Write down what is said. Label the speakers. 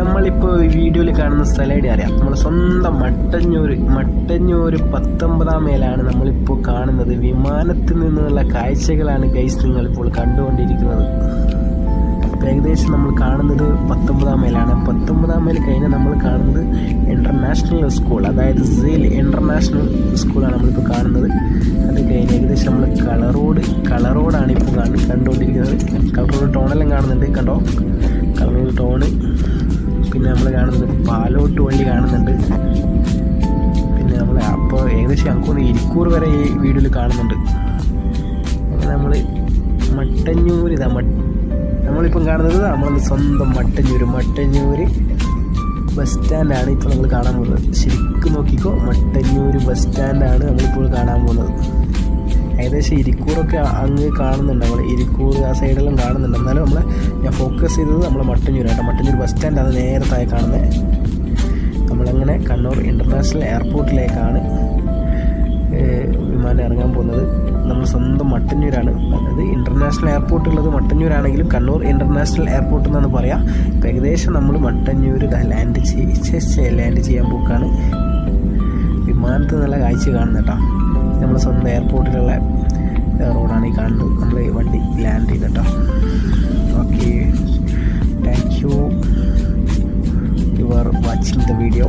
Speaker 1: നമ്മളിപ്പോൾ വീഡിയോയിൽ കാണുന്ന സ്ഥലം എവിടെ അറിയാം. നമ്മൾ സ്വന്തം മട്ടഞ്ഞൂർ മട്ടഞ്ഞൂർ പത്തൊമ്പതാം മേലാണ് നമ്മളിപ്പോൾ കാണുന്നത്. വിമാനത്തിൽ നിന്നുള്ള കാഴ്ചകളാണ് ഗൈസ് നിങ്ങളിപ്പോൾ കണ്ടുകൊണ്ടിരിക്കുന്നത്. ഏകദേശം നമ്മൾ കാണുന്നത് പത്തൊമ്പതാം മേലാണ്. പത്തൊമ്പതാം മേൽ കഴിഞ്ഞാൽ നമ്മൾ കാണുന്നത് ഇന്റർനാഷണൽ സ്കൂൾ അതായത് സെയിൽ ഇന്റർനാഷണൽ സ്കൂളാണ് നമ്മളിപ്പോൾ കാണുന്നത്. അത് കഴിഞ്ഞ് ഏകദേശം നമ്മൾ കളറോഡ് കളറോഡാണ് ഇപ്പോൾ കാണുന്നത് കണ്ടുകൊണ്ടിരിക്കുന്നത്. കളറോഡ് ടോണെല്ലാം കാണുന്നുണ്ട് കണ്ടോ? കളറോഡ് ടോണ് പിന്നെ നമ്മൾ കാണുന്നത് പാലോട്ട് വണ്ടി കാണുന്നുണ്ട്. പിന്നെ നമ്മൾ അപ്പോൾ ഏകദേശം ഞങ്ങൾക്കൊന്ന് ഇരിക്കൂർ വരെ ഈ വീഡിയോയിൽ കാണുന്നുണ്ട്. അങ്ങനെ നമ്മൾ മട്ടഞ്ഞൂർ ഇതാ മട്ട നമ്മളിപ്പം കാണുന്നത് നമ്മളൊന്ന് സ്വന്തം മട്ടഞ്ഞൂർ മട്ടഞ്ഞൂർ ബസ് സ്റ്റാൻഡാണ് ഇപ്പോൾ നമ്മൾ കാണാൻ പോകുന്നത്. ശരിക്കും നോക്കിക്കോ മട്ടന്നൂർ ബസ് സ്റ്റാൻഡാണ് നമ്മളിപ്പോൾ കാണാൻ പോകുന്നത്. ഏകദേശം ഇരിക്കൂറൊക്കെ അങ്ങ് കാണുന്നുണ്ട്. നമ്മൾ ഇരിക്കൂർ ആ സൈഡെല്ലാം കാണുന്നുണ്ട്. എന്നാലും നമ്മൾ ഞാൻ ഫോക്കസ് ചെയ്തത് നമ്മൾ മട്ടന്നൂർ കേട്ടോ. മട്ടന്നൂർ ബസ് സ്റ്റാൻഡ് അത് നേരത്തായി കാണുന്നത് നമ്മളങ്ങനെ കണ്ണൂർ ഇന്റർനാഷണൽ എയർപോർട്ടിലേക്കാണ് വിമാനം ഇറങ്ങാൻ പോകുന്നത്. നമ്മൾ സ്വന്തം മട്ടന്നൂരാണ്. അതായത് ഇന്റർനാഷണൽ എയർപോർട്ട് ഉള്ളത് മട്ടന്നൂരാണെങ്കിലും കണ്ണൂർ ഇന്റർനാഷണൽ എയർപോർട്ട് എന്നാണ് പറയാം. ഏകദേശം നമ്മൾ മട്ടന്നൂർ ലാൻഡ് ചെയ് ലാൻഡ് ചെയ്യാൻ പോക്കാണ്. വിമാനത്തിൽ നല്ല കാഴ്ച കാണുന്നത് നമ്മൾ സ്വന്തം എയർപോർട്ടിലുള്ള റോഡാണ് ഈ കാണുന്നത്. നമ്മൾ വണ്ടി ലാൻഡ് ചെയ്ത് കേട്ടോ okay thank you you are watching the video